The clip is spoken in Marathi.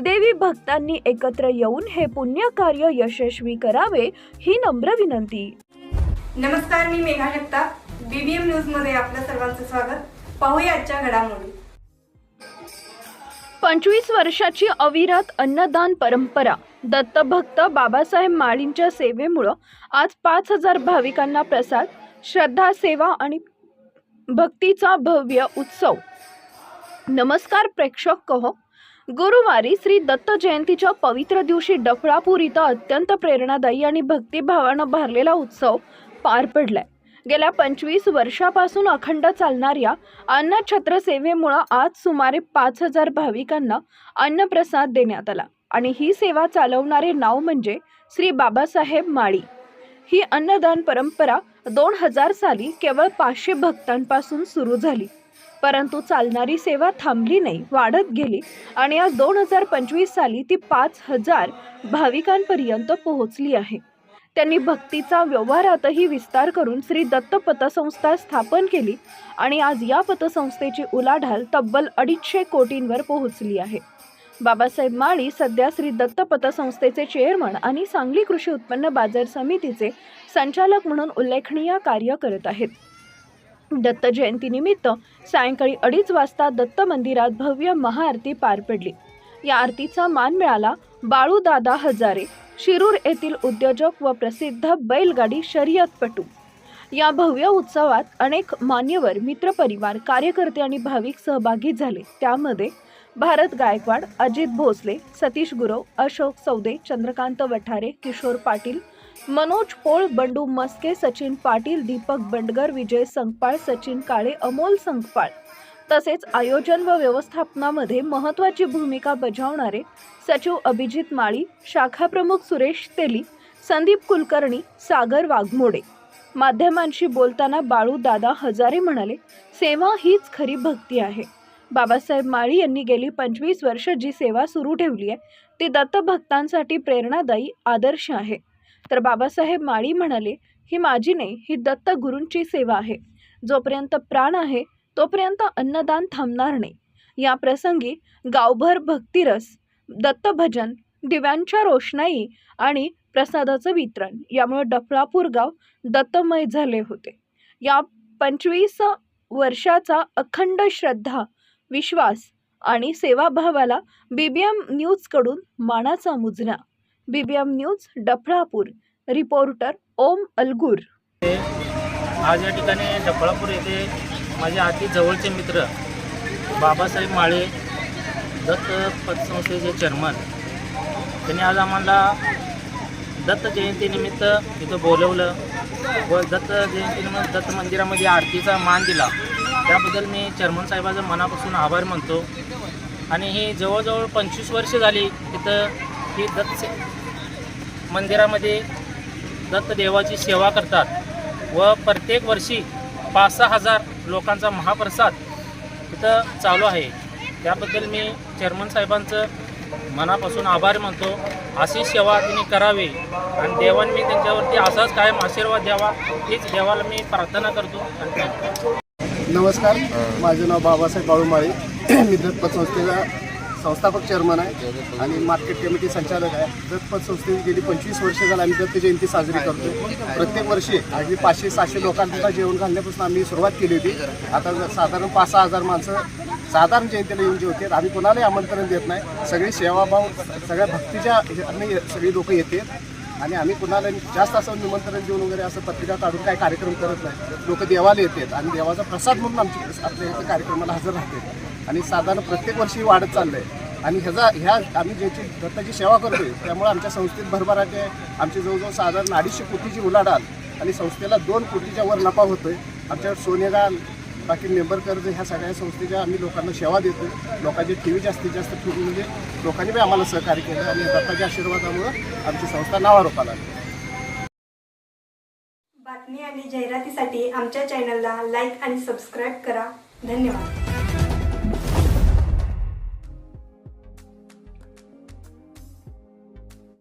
देवी भक्तांनी एकत्र येऊन हे पुण्य कार्य यशस्वी करावे ही नम्र विनंती. नमस्कार मी मेघा जगताप बीबीएम न्यूजमध्ये आपलं सर्वांचं स्वागत. पाहूया आजच्या घडामोडी. पंचवीस वर्षाची अविरत अन्नदान परंपरा दत्तभक्त बाबासाहेब माळींच्या सेवेमुळं आज पाच हजार भाविकांना प्रसाद श्रद्धा सेवा आणि भक्तीचा भव्य उत्सव. नमस्कार प्रेक्षक कहो. गुरुवारी श्री दत्त जयंतीच्या पवित्र दिवशी डफळापूर इथं अत्यंत प्रेरणादायी आणि भक्तिभावानं भरलेला उत्सव पार पडलाय. गेल्या पंचवीस वर्षापासून अखंड चालणाऱ्या अन्नछत्र सेवेमुळं आज सुमारे पाच हजार भाविकांना अन्नप्रसाद देण्यात आला आणि ही सेवा चालवणारे नाव म्हणजे श्री बाबासाहेब माळी. ही अन्नदान परंपरा दोन हजार साली केवळ पाचशे भक्तांपासून सुरू झाली. परंतु चालणारी सेवा थांबली नाही वाढत गेली आणि आज दोन हजार पंचवीस साली ती पाच हजार भाविकांपर्यंत पोहोचली आहे. त्यांनी भक्तीचा व्यवहारातही विस्तार करून श्री दत्त पतसंस्था स्थापन केली आणि आज या पतसंस्थेची उलाढाल तब्बल अडीचशे कोटींवर पोहोचली आहे. बाबासाहेब माळी सध्या श्री दत्त पतसंस्थेचे चेअरमन आणि सांगली कृषी उत्पन्न बाजार समितीचे संचालक म्हणून उल्लेखनीय कार्य करत आहेत. दत्त जयंतीनिमित्त सायंकाळी अडीच वाजता दत्त मंदिरात भव्य महाआरती पार पडली. या आरतीचा मान मिळाला बाळूदादा हजारे शिरूर येथील उद्योजक व प्रसिद्ध बैलगाडी शर्यतपटू या भव्य उत्सवात अनेक मान्यवर मित्रपरिवार कार्यकर्ते आणि भाविक सहभागी झाले. त्यामध्ये भारत गायकवाड अजित भोसले सतीश गुरव अशोक सौदे चंद्रकांत वठारे किशोर पाटील मनोज पोळ बंडू मस्के सचिन पाटील दीपक बंडगर विजय संगपाळ सचिन काळे अमोल संगपाळ. तसेच आयोजन व व्यवस्थापनामध्ये महत्त्वाची भूमिका बजावणारे सचिव अभिजित माळी शाखाप्रमुख सुरेश तेली संदीप कुलकर्णी सागर वाघमोडे. माध्यमांशी बोलताना बाळू दादा हजारे म्हणाले सेवा हीच खरी भक्ती आहे. बाबासाहेब माळी यांनी गेली पंचवीस वर्ष जी सेवा सुरू ठेवली आहे ती दत्तभक्तांसाठी प्रेरणादायी आदर्श आहे. तर बाबासाहेब माळी म्हणाले ही माझी नाही ही दत्त गुरूंची सेवा आहे. जोपर्यंत प्राण आहे तोपर्यंत अन्नदान थांबणार नाही. या प्रसंगी गावभर भक्तिरस दत्तभजन दिव्यांच्या रोषणाई आणि प्रसादाचं वितरण यामुळे डफळापूर गाव दत्तमय झाले होते. या पंचवीस वर्षाचा अखंड श्रद्धा विश्वास आणि सेवाभावाला बीबीएम न्यूजकडून मानाचा मुजरा BBM news Daphalapur. Reporter Om Algur. आज या ठिकाणी डफळापूर येथे माझे अति जवळचे मित्र बाबासाहेब माळे दत्त पतसंस्थेचे चेअरमन त्यांनी आज आम्हाला दत्त जयंतीनिमित्त इथं बोलवलं व दत्त जयंतीनिमित्त दत्त मंदिरामध्ये आरतीचा मान दिला. त्याबद्दल मी चेअरमन साहेबाचा मनापासून आभार मानतो. आणि ही जवळजवळ पंचवीस वर्ष झाली तिथं ही दत्त मंदिरामध्ये दत्त देवाची सेवा करतात व प्रत्येक वर्षी पाच सहा हजार लोकांचा महाप्रसाद इथं चालू आहे. त्याबद्दल मी चेअरमन साहेबांचं मनापासून आभार मानतो. अशी सेवा त्यांनी करावी आणि देवांनी मी त्यांच्यावरती असाच कायम आशीर्वाद द्यावा हीच देवाला मी प्रार्थना करतो नमस्कार. माझं नाव बाबासाहेब बाळूमाळे. मी दत्तपत संस्थेचा संस्थापक चेअरमन आहे आणि मार्केट कमिटी संचालक आहे. दत्तपत संस्थेची गेली पंचवीस वर्ष झाली आम्ही दत्त जयंती साजरी करतो प्रत्येक वर्षी अगदी पाचशे सहाशे लोकांना जेवण घालण्यापासून आम्ही सुरुवात केली होती. आता जर साधारण पाच सहा हजार माणसं साधारण जयंतीला येऊन जेवते आम्ही कोणालाही आमंत्रण देत नाही. सगळी सेवाभाव सगळ्या भक्तीच्या सगळी लोक येतात आणि आम्ही कुणाला जास्त असं निमंत्रण देऊन वगैरे असं पत्रिका काढून काही कार्यक्रम करत नाही. लोक देवाला येतात आणि देवाचा प्रसाद म्हणून आमची आपल्या इथं कार्यक्रमाला हजर राहते आणि साधारण प्रत्येक वर्षी वाढत चाललं आहे आणि ह्याचा ह्या आम्ही ज्याची दत्ताची सेवा करतोय त्यामुळे आमच्या संस्थेत भरभराटे आमची जवळजवळ साधारण अडीचशे कोटीची उलाढाल आणि संस्थेला दोन कोटीच्या वर नफा होतोय. आमच्या सोनेगाल बाकी मेंबर कर्ज ह्या सगळ्या संस्थेच्या आम्ही लोकांना सेवा देतो लोकांची टी जास्तीत जास्त ठेवून म्हणजे लोकांनी बी आम्हाला सहकार्य केलं आणि दत्ताच्या आशीर्वादामुळं आमची संस्था नावारूपाला बातमी आणि जाहिरातीसाठी आमच्या चॅनलला लाईक आणि सबस्क्राईब करा. धन्यवाद.